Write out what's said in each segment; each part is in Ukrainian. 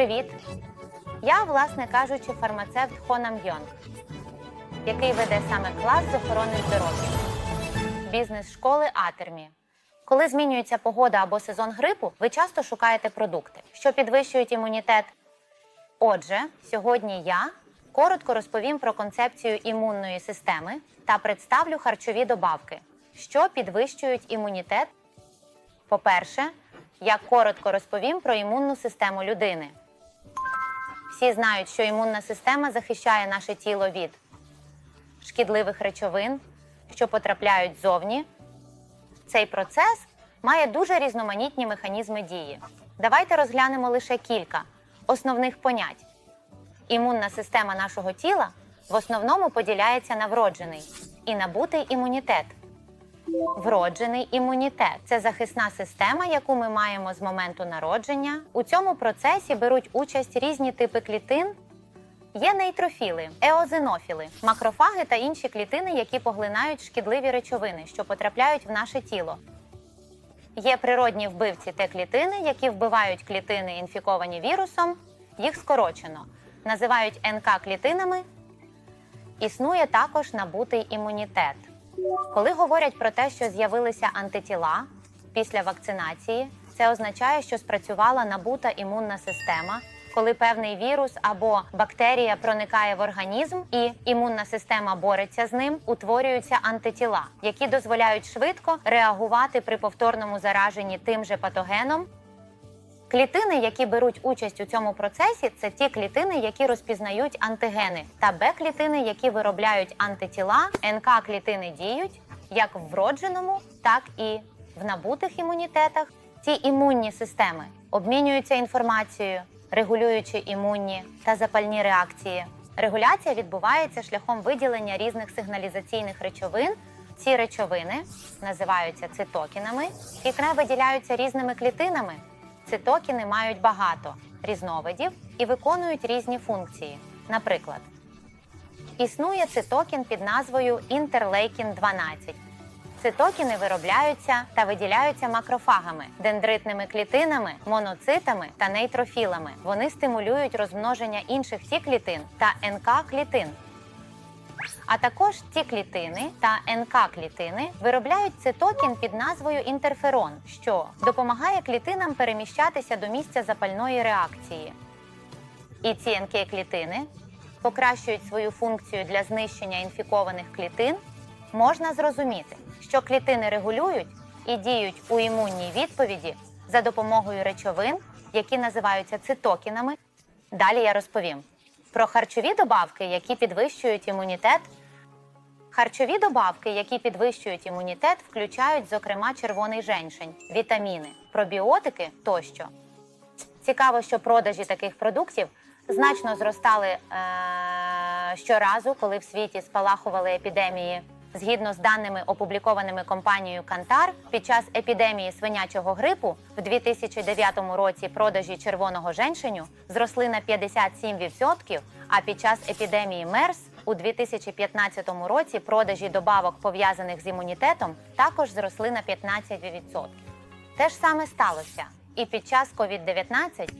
Привіт! Я, власне кажучи, фармацевт Хонам Йонг, який веде саме клас з охорони здоров'я, бізнес школи Атермі. Коли змінюється погода або сезон грипу, ви часто шукаєте продукти, що підвищують імунітет. Отже, сьогодні я коротко розповім про концепцію імунної системи та представлю харчові добавки, що підвищують імунітет. По-перше, я коротко розповім про імунну систему людини. Всі знають, що імунна система захищає наше тіло від шкідливих речовин, що потрапляють ззовні. Цей процес має дуже різноманітні механізми дії. Давайте розглянемо лише кілька основних понять. Імунна система нашого тіла в основному поділяється на вроджений і набутий імунітет. Вроджений імунітет це захисна система, яку ми маємо з моменту народження. У цьому процесі беруть участь різні типи клітин. Є нейтрофіли, еозинофіли, макрофаги та інші клітини, які поглинають шкідливі речовини, що потрапляють в наше тіло. Є природні вбивці Т клітини, які вбивають клітини, інфіковані вірусом. Їх скорочено. Називають НК клітинами. Існує також набутий імунітет. Коли говорять про те, що з'явилися антитіла після вакцинації, це означає, що спрацювала набута імунна система. Коли певний вірус або бактерія проникає в організм і імунна система бореться з ним, утворюються антитіла, які дозволяють швидко реагувати при повторному зараженні тим же патогеном. Клітини, які беруть участь у цьому процесі, це ті клітини, які розпізнають антигени, та Б-клітини, які виробляють антитіла. НК-клітини діють як в вродженому, так і в набутих імунітетах. Ці імунні системи обмінюються інформацією, регулюючи імунні та запальні реакції. Регуляція відбувається шляхом виділення різних сигналізаційних речовин. Ці речовини називаються цитокінами і виділяються різними клітинами. Цитокіни мають багато різновидів і виконують різні функції. Наприклад, існує цитокін під назвою інтерлейкін 12. Цитокіни виробляються та виділяються макрофагами, дендритними клітинами, моноцитами та нейтрофілами. Вони стимулюють розмноження інших Т клітин та НК клітин. А також ті клітини та НК клітини виробляють цитокін під назвою інтерферон, що допомагає клітинам переміщатися до місця запальної реакції. І ці НК клітини покращують свою функцію для знищення інфікованих клітин. Можна зрозуміти, що клітини регулюють і діють у імунній відповіді за допомогою речовин, які називаються цитокінами. Далі я розповім про харчові добавки, які підвищують імунітет. Харчові добавки, які підвищують імунітет, включають, зокрема, червоний женьшень, вітаміни, пробіотики тощо. Цікаво, що продажі таких продуктів значно зростали е- щоразу, коли в світі спалахували епідемії. Згідно з даними, опублікованими компанією Кантар, під час епідемії свинячого грипу в 2009 році продажі червоного женшеню зросли на 57%, а під час епідемії МЕРС у 2015 році продажі добавок, пов'язаних з імунітетом, також зросли на 15%. Те ж саме сталося і під час COVID-19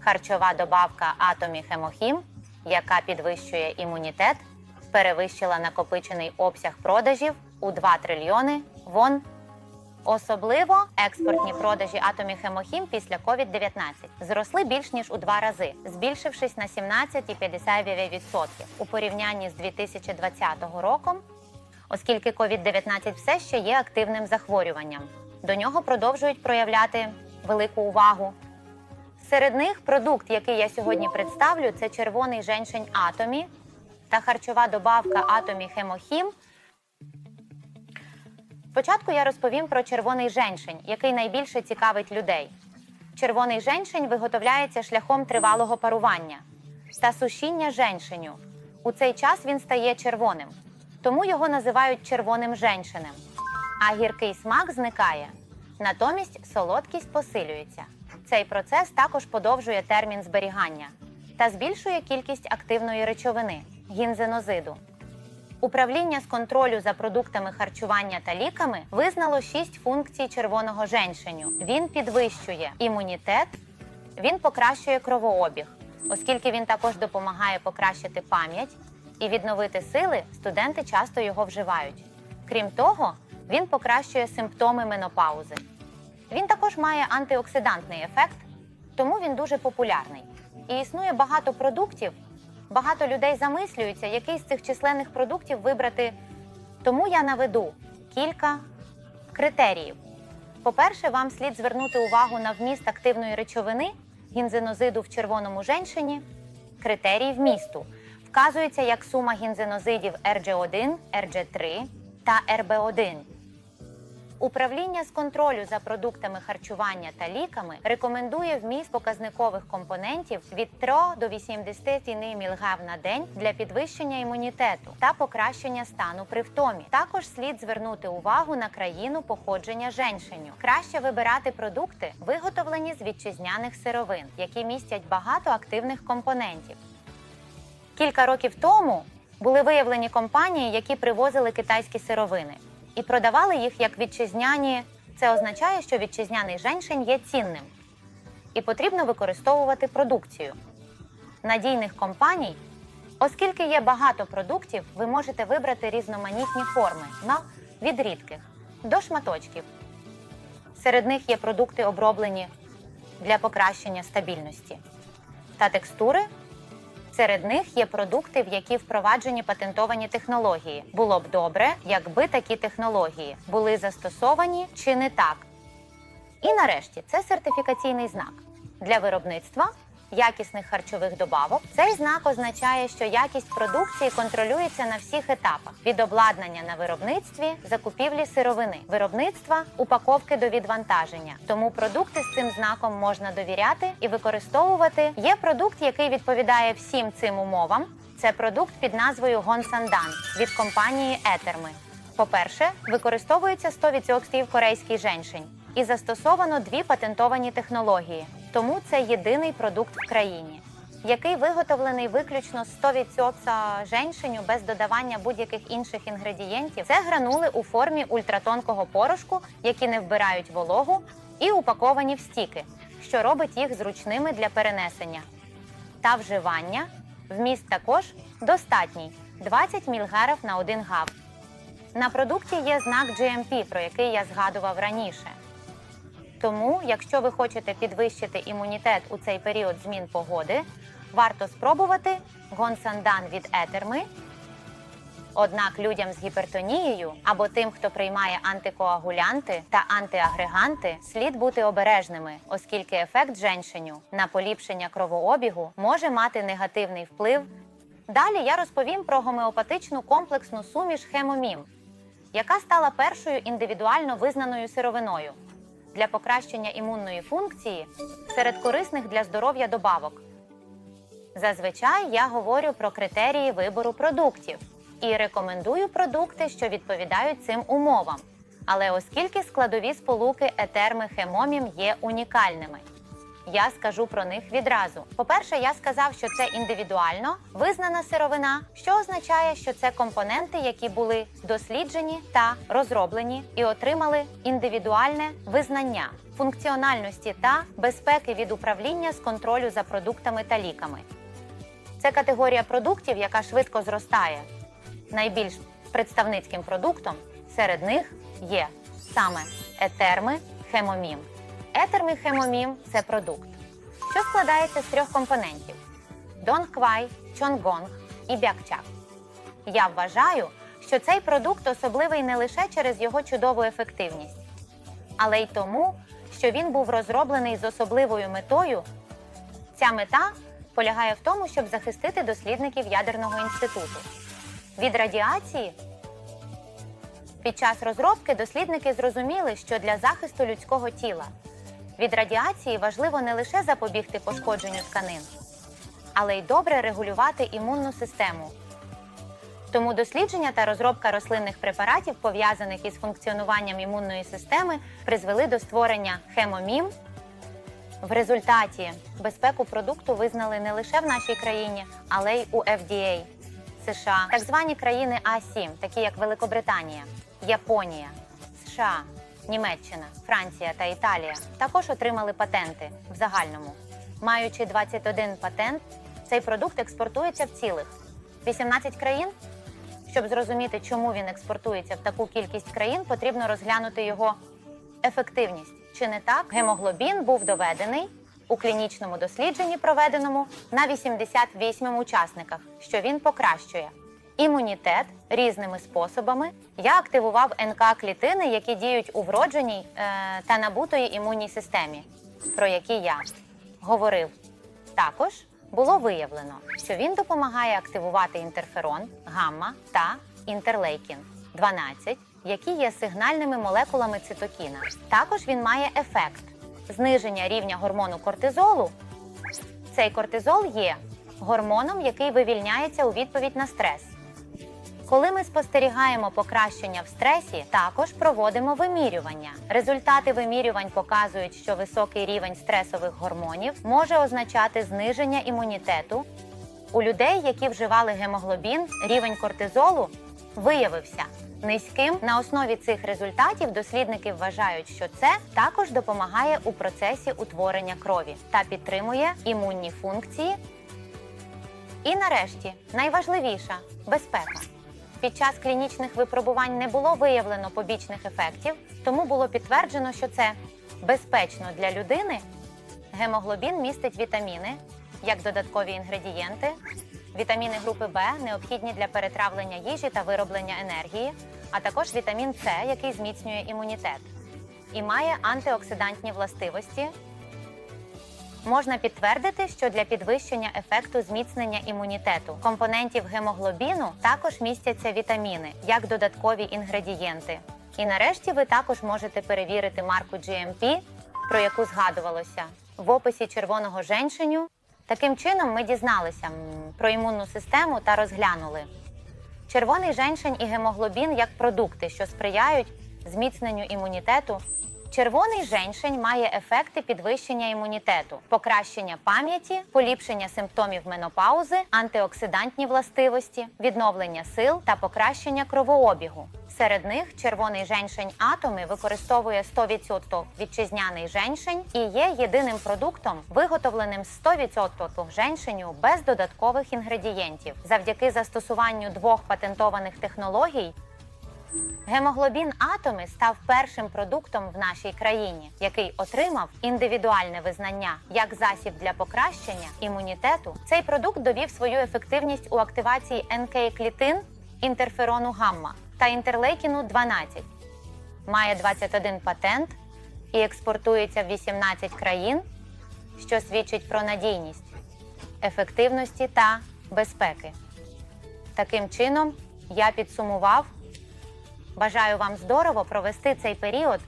харчова добавка Атомі Хемохім, яка підвищує імунітет, перевищила накопичений обсяг продажів у 2 трильйони вон. Особливо експортні продажі Атомі Хемохім після COVID-19 зросли більш ніж у два рази, збільшившись на 17,59% у порівнянні з 2020 роком, оскільки COVID-19 все ще є активним захворюванням. До нього продовжують проявляти велику увагу. Серед них продукт, який я сьогодні представлю, це червоний женьшень Атомі та харчова добавка Атомі Хемохім. Спочатку я розповім про червоний женьшень, який найбільше цікавить людей. Червоний женьшень виготовляється шляхом тривалого парування та сушіння женьшеню. У цей час він стає червоним, тому його називають червоним женьшенем. А гіркий смак зникає. Натомість солодкість посилюється. Цей процес також подовжує термін зберігання та збільшує кількість активної речовини гінзенозиду. Управління з контролю за продуктами харчування та ліками визнало шість функцій червоного женьшеню. Він підвищує імунітет, Він покращує кровообіг, оскільки він також допомагає покращити пам'ять і відновити сили, студенти часто його вживають. Крім того, він покращує симптоми менопаузи. Він також має антиоксидантний ефект, тому він дуже популярний. І існує багато продуктів. Багато людей замислюються, який з цих численних продуктів вибрати. Тому я наведу кілька критеріїв. По-перше, вам слід звернути увагу на вміст активної речовини гінзенозиду в червоному женьшині. Критерій вмісту вказується як сума гінзенозидів RG1, RG3 та RB1. Управління з контролю за продуктами харчування та ліками рекомендує вміст показникових компонентів від 3 до 80 мг на день для підвищення імунітету та покращення стану при втомі. Також слід звернути увагу на країну походження женьшеню. Краще вибирати продукти, виготовлені з вітчизняних сировин, які містять багато активних компонентів. Кілька років тому були виявлені компанії, які привозили китайські сировини і продавали їх як вітчизняні. Це означає, що вітчизняний женьшень є цінним і потрібно використовувати продукцію надійних компаній. Оскільки є багато продуктів, ви можете вибрати різноманітні форми на від рідких до шматочків. Серед них є продукти, оброблені для покращення стабільності та текстури. Серед них є продукти, в які впроваджені патентовані технології. Було б добре, якби такі технології були застосовані чи не так. І нарешті це сертифікаційний знак для виробництва якісних харчових добавок. Цей знак означає, що якість продукції контролюється на всіх етапах: від обладнання на виробництві, закупівлі сировини, виробництва, упаковки до відвантаження. Тому продукти з цим знаком можна довіряти і використовувати. Є продукт, який відповідає всім цим умовам. Це продукт під назвою Гонсандан від компанії Етерми. По-перше, використовується 100% корейський женьшень і застосовано дві патентовані технології. Тому це єдиний продукт в країні, який виготовлений виключно з 100% женьшеню без додавання будь-яких інших інгредієнтів. Це гранули у формі ультратонкого порошку, які не вбирають вологу, і упаковані в стіки, що робить їх зручними для перенесення та вживання. Вміст також достатній 20 мг на 1 гав. На продукті є знак GMP, про який я згадував раніше. Тому, якщо ви хочете підвищити імунітет у цей період змін погоди, варто спробувати гонсандан від етерми. Однак людям з гіпертонією або тим, хто приймає антикоагулянти та антиагреганти, слід бути обережними, оскільки ефект женьшеню на поліпшення кровообігу може мати негативний вплив. Далі я розповім про гомеопатичну комплексну суміш хемомім, яка стала першою індивідуально визнаною сировиною для покращення імунної функції серед корисних для здоров'я добавок. Зазвичай я говорю про критерії вибору продуктів і рекомендую продукти, що відповідають цим умовам. Але оскільки складові сполуки етерми хемомім є унікальними, я скажу про них відразу. По-перше, я сказав, що це індивідуально визнана сировина, що означає, що це компоненти, які були досліджені та розроблені і отримали індивідуальне визнання функціональності та безпеки від управління з контролю за продуктами та ліками. Це категорія продуктів, яка швидко зростає. Найбільш представницьким продуктом серед них є саме етерми хемомім. Етерми хемомім це продукт, що складається з трьох компонентів: донквай, чонгонг і бякчак. Я вважаю, що цей продукт особливий не лише через його чудову ефективність, але й тому, що він був розроблений з особливою метою. Ця мета полягає в тому, щоб захистити дослідників ядерного інституту від радіації. Під час розробки дослідники зрозуміли, що для захисту людського тіла від радіації важливо не лише запобігти пошкодженню тканин, але й добре регулювати імунну систему. Тому дослідження та розробка рослинних препаратів, пов'язаних із функціонуванням імунної системи, призвели до створення хемомім. В результаті безпеку продукту визнали не лише в нашій країні, але й у FDA, США, так звані країни А7, такі як Великобританія, Японія, США, Німеччина, Франція та Італія, також отримали патенти в загальному. Маючи 21 патент, цей продукт експортується в цілих 18 країн. Щоб зрозуміти, чому він експортується в таку кількість країн, потрібно розглянути його ефективність. Чи не так? Гемоглобін був доведений у клінічному дослідженні, проведеному на 88 учасниках, що він покращує імунітет різними способами. Я активував НК клітини, які діють у вродженій е, та набутої імунній системі, про які я говорив. Також було виявлено, що він допомагає активувати інтерферон, гамма та інтерлейкін 12, які є сигнальними молекулами цитокіна. Також він має ефект зниження рівня гормону кортизолу. Цей кортизол є гормоном, який вивільняється у відповідь на стрес. Коли ми спостерігаємо покращення в стресі, також проводимо вимірювання. Результати вимірювань показують, що високий рівень стресових гормонів може означати зниження імунітету. У людей, які вживали гемоглобін, рівень кортизолу виявився низьким. На основі цих результатів дослідники вважають, що це також допомагає у процесі утворення крові та підтримує імунні функції і нарешті найважливіша безпека. Під час клінічних випробувань не було виявлено побічних ефектів, тому було підтверджено, що це безпечно для людини. Гемоглобін містить вітаміни як додаткові інгредієнти. Вітаміни групи Б необхідні для перетравлення їжі та вироблення енергії, а також вітамін С, який зміцнює імунітет і має антиоксидантні властивості, Можна підтвердити, що для підвищення ефекту зміцнення імунітету компонентів гемоглобіну також містяться вітаміни як додаткові інгредієнти. І нарешті ви також можете перевірити марку GMP, про яку згадувалося в описі червоного женьшеню. Таким чином ми дізналися про імунну систему та розглянули червоний женьшень і гемоглобін як продукти, що сприяють зміцненню імунітету. Червоний женьшень має ефекти підвищення імунітету, покращення пам'яті, поліпшення симптомів менопаузи, антиоксидантні властивості, відновлення сил та покращення кровообігу. Серед них червоний женьшень атоми використовує 100% вітчизняний женьшень і є єдиним продуктом, виготовленим з 100% женьшеню без додаткових інгредієнтів. Завдяки застосуванню двох патентованих технологій Гемоглобін атоми став першим продуктом в нашій країні, який отримав індивідуальне визнання як засіб для покращення імунітету. Цей продукт довів свою ефективність у активації НК клітин, інтерферону гамма та інтерлейкіну 12. Має 21 патент і експортується в 18 країн, що свідчить про надійність, ефективності та безпеки. Таким чином, я підсумував. Бажаю вам здорово провести цей період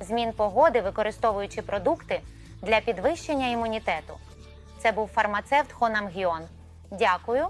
змін погоди, використовуючи продукти для підвищення імунітету. Це був фармацевт Хонам Гіон. Дякую